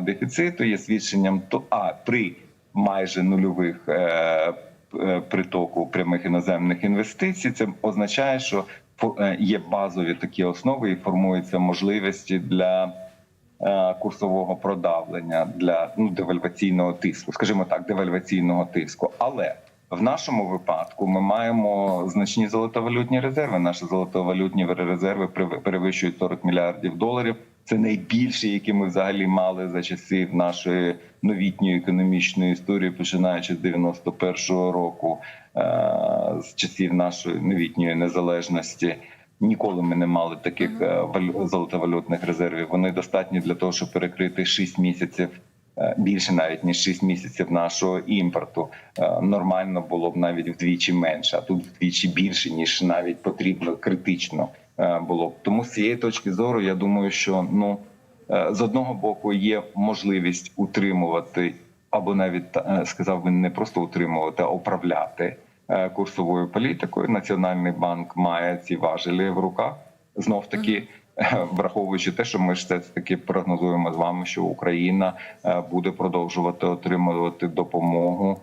дефіциту, є свідченням то а при майже нульових е, е, притоку прямих іноземних інвестицій. Це означає, що е, є базові такі основи і формуються можливості для е, курсового продавлення для ну девальваційного тиску, скажімо так, девальваційного тиску. Але в нашому випадку ми маємо значні золотовалютні резерви. Наші золотовалютні резерви перев- перевищують 40 мільярдів доларів. Це найбільші, які ми взагалі мали за часів нашої новітньої економічної історії, починаючи з 91-го року, е, з часів нашої новітньої незалежності. Ніколи ми не мали таких е, золотовалютних резервів. Вони достатні для того, щоб перекрити 6 місяців. е, Більше навіть ніж 6 місяців нашого імпорту нормально було б навіть вдвічі менше, а тут вдвічі більше ніж навіть потрібно критично було б. Тому з цієї точки зору я думаю, що ну е, з одного боку є можливість утримувати, або навіть е, сказав би не просто утримувати, а управляти е, курсовою політикою. Національний банк має ці важелі в руках. Знов таки, е, враховуючи те, що ми ж все таки прогнозуємо з вами, що Україна е, буде продовжувати отримувати допомогу.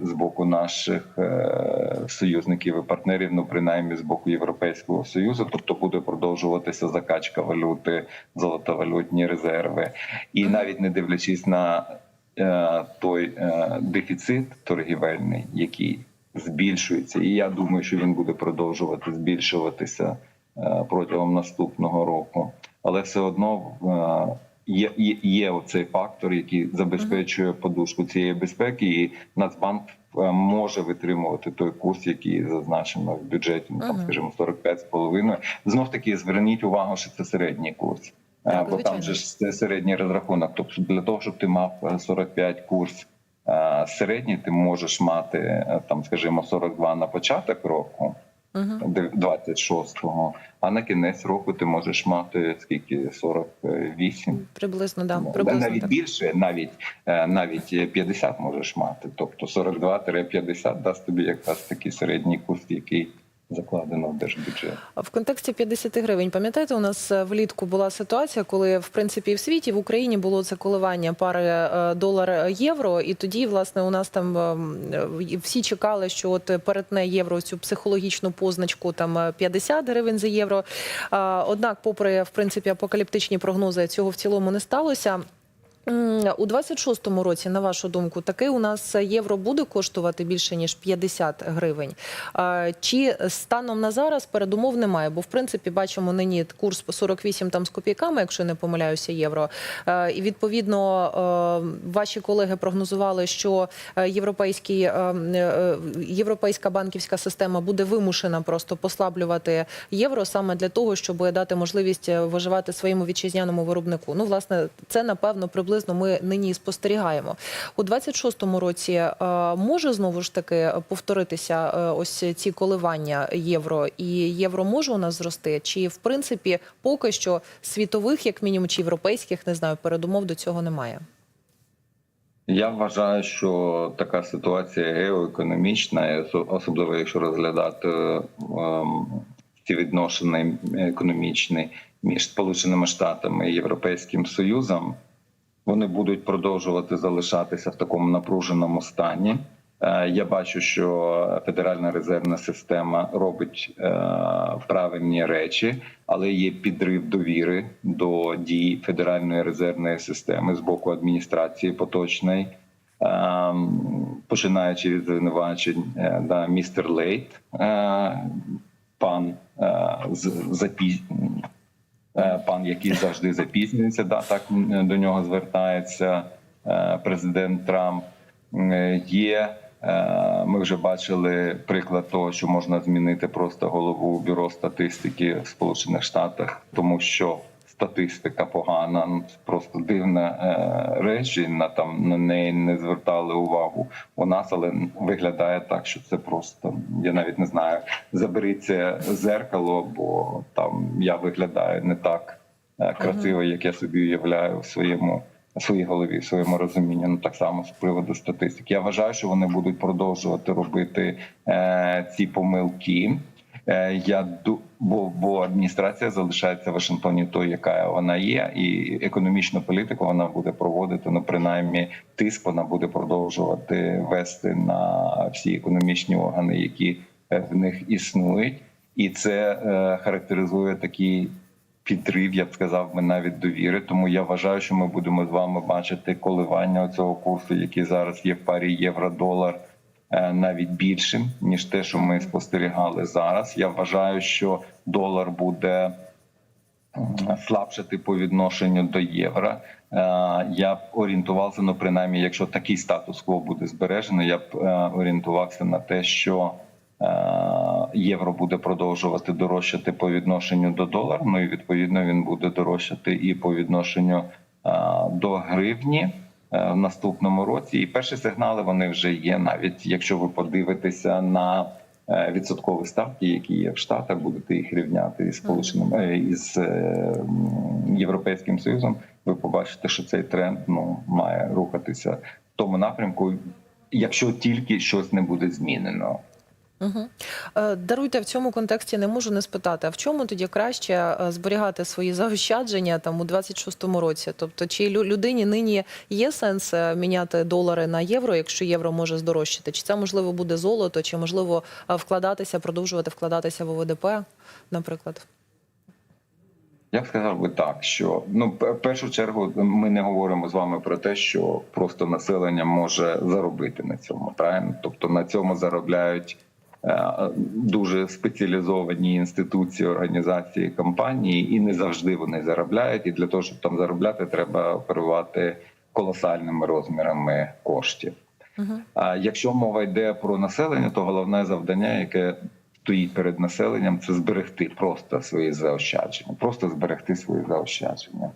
З боку наших е, союзників і партнерів, ну принаймні з боку Європейського союзу, тобто буде продовжуватися закачка валюти, золотовалютні резерви, і навіть не дивлячись на е, той е, дефіцит торгівельний, який збільшується, і я думаю, що він буде продовжувати збільшуватися протягом наступного року. Але все одно є, є, є оцей фактор, який забезпечує подушку цієї безпеки, і Нацбанк е, може витримувати той курс, який зазначено в бюджеті, ну, там, скажімо, 45,5. Знов таки зверніть увагу, що це середній курс. Е, Так, Бо там же ж це середній розрахунок. Тобто для того, щоб ти мав е, 45 курс е, середній, ти можеш мати там, скажімо, 42 на початок року. 26-го, а на кінець року ти можеш мати скільки 48. Приблизно, да. Ну, Приблизно навіть так. більше, навіть е, навіть 50 можеш мати. Тобто 42-50 дасть тобі якраз такий середній курс, який закладено в держбюджет. В контексті 50 гривень, пам'ятаєте, у нас е, влітку була ситуація, коли в принципі в світі, в Україні було це коливання пари е, долар-євро, і тоді, власне, у нас там ем, е, всі чекали, що от перетне євро цю психологічну позначку там е, 50 гривень за євро. Однак, попри в принципі апокаліптичні прогнози, цього в цілому не сталося. У 26-му році, на вашу думку, таки у нас євро буде коштувати більше ніж 50 гривень. Чи станом на зараз передумов немає? Бо в принципі бачимо нині курс по 48 там з копійками, якщо не помиляюся, євро. І відповідно ваші колеги прогнозували, що е, європейський е, е, європейська банківська система буде вимушена просто послаблювати євро саме для того, щоб дати можливість виживати своєму вітчизняному виробнику. Ну, власне, це напевно приблизно ми нині спостерігаємо. У 26-му році е, може знову ж таки повторитися е, ось ці коливання євро, і євро може у нас зрости? Чи в принципі поки що світових, як мінімум, чи європейських, не знаю, передумов до цього немає? Я вважаю, що така ситуація геоекономічна, особливо якщо розглядати ем, ці відносини економічні між Сполученими Штатами і Європейським Союзом, вони будуть продовжувати залишатися в такому напруженому стані. Е, Я бачу, що Федеральна резервна система робить е, правильні речі, але є підрив довіри до дій Федеральної резервної системи з боку адміністрації поточної, Ем, починаючи від звинувачень, е, да, містер Лейт, пан з запіз... Е, пан, який завжди запізнюється, да, так до нього звертається е, президент Трамп. Є е, ми вже бачили приклад того, що можна змінити просто голову бюро статистики в Сполучених Штатах, тому що статистика погана, ну просто дивна е, і на там на неї не звертали увагу у нас, але виглядає так, що це просто я навіть не знаю. Заберіться зеркало, бо там я виглядаю не так е, красиво, як я собі уявляю в своєму. Своїй голові, в своєму розумінні, ну так само з приводу статистики. Я вважаю, що вони будуть продовжувати робити е, ці помилки. Е, Я бо, бо адміністрація залишається в Вашингтоні тою, яка вона є, і економічну політику вона буде проводити. Ну принаймні тиск вона буде продовжувати вести на всі економічні органи, які е, в них існують, і це е, характеризує такий підрив, я б сказав, би навіть довіри. Тому я вважаю, що ми будемо з вами бачити коливання цього курсу, який зараз є в парі євро-долар, навіть більшим ніж те, що ми спостерігали зараз. Я вважаю, що долар буде м, слабшати по відношенню до євро. Е, Я б орієнтувався, ну принаймні, якщо такий статус-кво буде збережено, я б е, орієнтувався на те, що е, євро буде продовжувати дорожчати по відношенню до долара. Ну і відповідно він буде дорожчати і по відношенню е, до гривні е, в наступному році. І перші сигнали вони вже є. Навіть якщо ви подивитеся на е, відсоткові ставки, які є в Штатах, будете їх рівняти із сполученим е, із е, європейським союзом. Ви побачите, що цей тренд ну має рухатися в тому напрямку, якщо тільки щось не буде змінено. Угу. Даруйте в цьому контексті, не можу не спитати, а в чому тоді краще е, зберігати свої заощадження там у 26-му році? Тобто, чи лю- людині нині є сенс е, міняти долари на євро, якщо євро може здорожчати? Чи це можливо буде золото, чи можливо вкладатися, продовжувати вкладатися в ОВДП, наприклад? Я б сказав би так, що ну в першу чергу ми не говоримо з вами про те, що просто населення може заробити на цьому. Правильно, тобто на цьому заробляють дуже спеціалізовані інституції, організації, компанії, і не завжди вони заробляють. І для того, щоб там заробляти, треба оперувати колосальними розмірами коштів. А якщо мова йде про населення, то головне завдання, яке стоїть перед населенням, це зберегти просто свої заощадження, просто зберегти свої заощадження.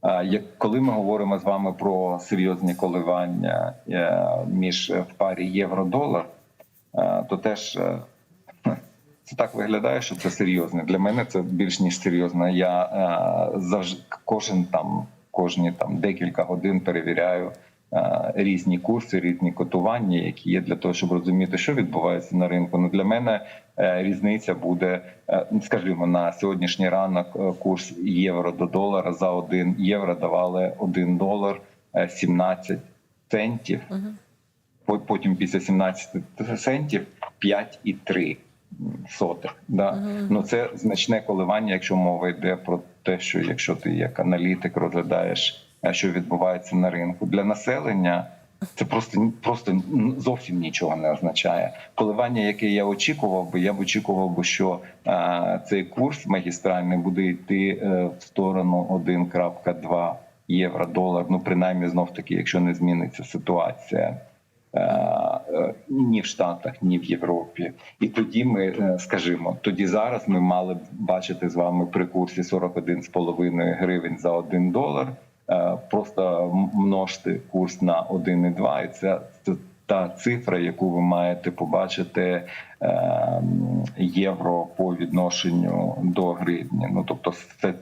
А як коли ми говоримо з вами про серйозні коливання е, між е, в парі євро-долар, е, то теж е, це так виглядає, що це серйозно. Для мене це більш ніж серйозно. Я е, завжди кожен там кожні там декілька годин перевіряю е, різні курси, різні котування, які є для того, щоб розуміти, що відбувається на ринку. Ну для мене е, різниця буде, е, скажімо, на сьогоднішній ранок е, курс євро до долара за 1 євро давали 1 долар е, 17 центів. Угу. Потім після 17 центів 5,3 сотих. Да? Мгм. Ну це значне коливання, якщо мова йде про те, що якщо ти як аналітик розглядаєш, що відбувається на ринку для населення. Це просто просто зовсім нічого не означає. Коливання, яке я очікував би, я б очікував би, що е, цей курс магістральний буде йти е, в сторону 1.2 євро долар. Ну принаймні знов таки, якщо не зміниться ситуація. Е, Ні в Штатах, ні в Європі, і тоді ми е, скажімо, тоді зараз ми мали б бачити з вами при курсі 41,5 гривень за 1 долар. Е, Просто множте курс на 1,2, і це, це та цифра, яку ви маєте побачити євро по відношенню до гривні. Ну тобто, це,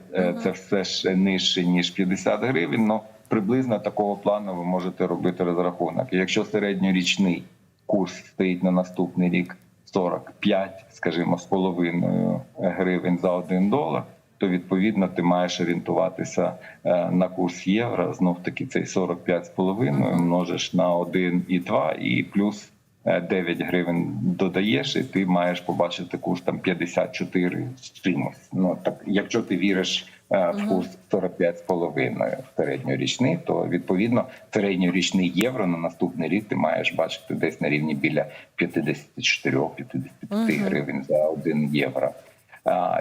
це все ж нижче ніж 50 гривень. Ну приблизно такого плану ви можете робити розрахунок. Якщо середньорічний курс стоїть на наступний рік 45, скажімо, з половиною гривень за 1 долар, то відповідно ти маєш орієнтуватися е, на курс євро. Знов таки цей 45,5 множиш на 1,2 і плюс е, 9 гривень додаєш, і ти маєш побачити курс там 54 з чимось. Ну так, якщо ти віриш е. Курс 45,5 середньорічний, то відповідно середньорічний євро на наступний рік ти маєш бачити десь на рівні біля 54-55 гривень за 1 євро.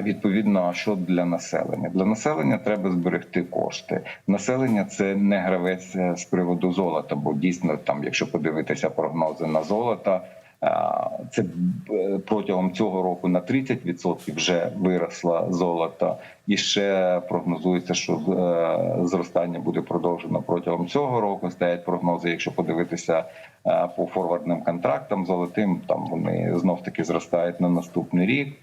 Відповідно, що для населення? Для населення треба зберегти кошти. Населення це не гравець е, з приводу золота, бо дійсно там, якщо подивитися прогнози на золото, це е, протягом цього року на 30% вже виросло золото, і ще прогнозується, що е, зростання буде продовжено протягом цього року. Стоять прогнози, якщо подивитися е, по форвардним контрактам золотим, там вони знов таки зростають на наступний рік.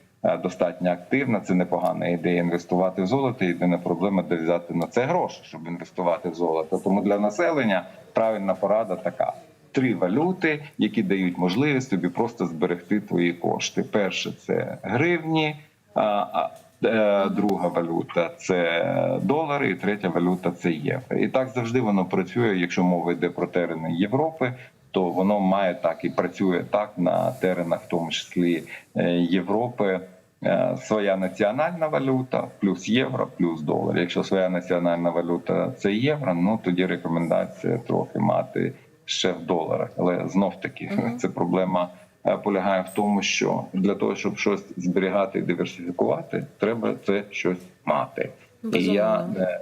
Достатньо активна, це непогана ідея інвестувати в золото. Єдина проблема де взяти на це гроші, щоб інвестувати в золото. Тому для населення правильна порада така: три валюти, які дають можливість тобі просто зберегти твої кошти. Перше це гривні. А, е, друга валюта це долари, і третя валюта це євро. І так завжди воно працює. Якщо мова йде про терени Європи, то воно має так і працює так на теренах, в тому числі е, Європи. Е, Своя національна валюта плюс євро, плюс долар. Якщо своя національна валюта це євро, ну тоді рекомендація трохи мати ще в доларах. Але знов таки Мгм. це проблема е, полягає в тому, що для того, щоб щось зберігати і диверсифікувати, треба це щось мати. І я не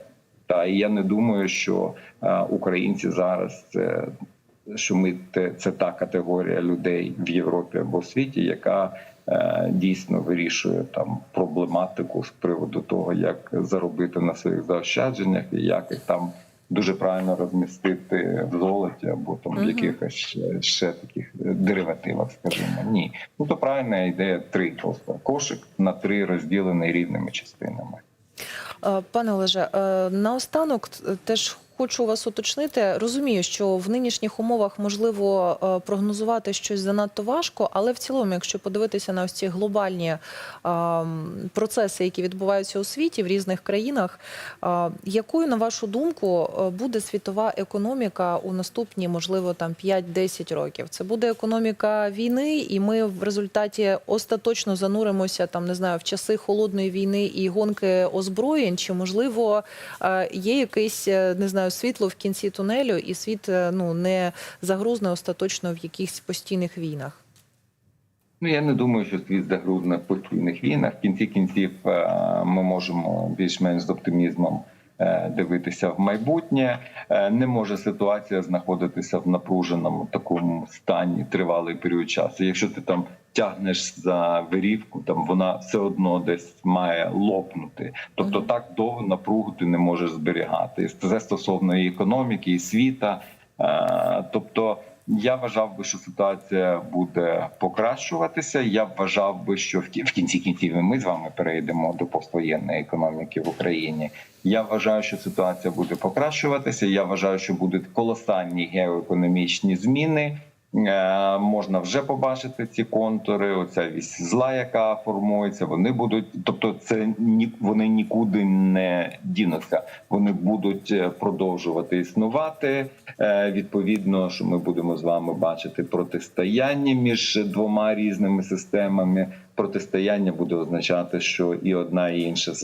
та і я не думаю, що е, українці зараз це. Що ми те, це та категорія людей в Європі або в світі, яка е, дійсно вирішує там проблематику з приводу того, як заробити на своїх заощадженнях і як їх там дуже правильно розмістити в золоті або там в якихось ще, ще таких деривативах, скажімо. Ні, ну то правильна ідея три просто кошик на три розділений рівними частинами. Е, Пане Олеже, е, наостанок теж хочу вас уточнити. Розумію, що в нинішніх умовах можливо е, прогнозувати щось занадто важко, але в цілому, якщо подивитися на ось ці глобальні процеси, які відбуваються у світі в різних країнах, е, якою, на вашу думку, е, буде світова економіка у наступні, можливо, там 5-10 років? Це буде економіка війни, і ми в результаті остаточно зануримося там, не знаю, в часи холодної війни і гонки озброєнь, чи можливо є якесь е, не знаю світло в кінці тунелю, і світ е, ну не загрузне остаточно в якихось постійних війнах? Ну я не думаю, що світ загрузне в постійних війнах. В кінці кінців е, ми можемо більш-менш з оптимізмом дивитися в майбутнє. Е, Не може ситуація знаходитися в напруженому такому стані тривалий період часу. Якщо ти там тягнеш за верівку, там вона все одно десь має лопнути. Тобто так довго напругу ти не можеш зберігати. Це стосовно і економіки, і світа. Е, Тобто. Я вважав би, що ситуація буде покращуватися. Я вважав би, що в кі- в кінці кінців ми з вами перейдемо до поствоєнної економіки в Україні. Я вважаю, що ситуація буде покращуватися. Я вважаю, що будуть колосальні геоекономічні зміни. Е, Можна вже побачити ці контури. Оця вісь зла, яка формується. Вони будуть, тобто, це вони нікуди не дінуться. Вони будуть е, продовжувати існувати. Е, Відповідно, що ми будемо з вами бачити протистояння між двома різними системами. Протистояння буде означати, що і одна і інша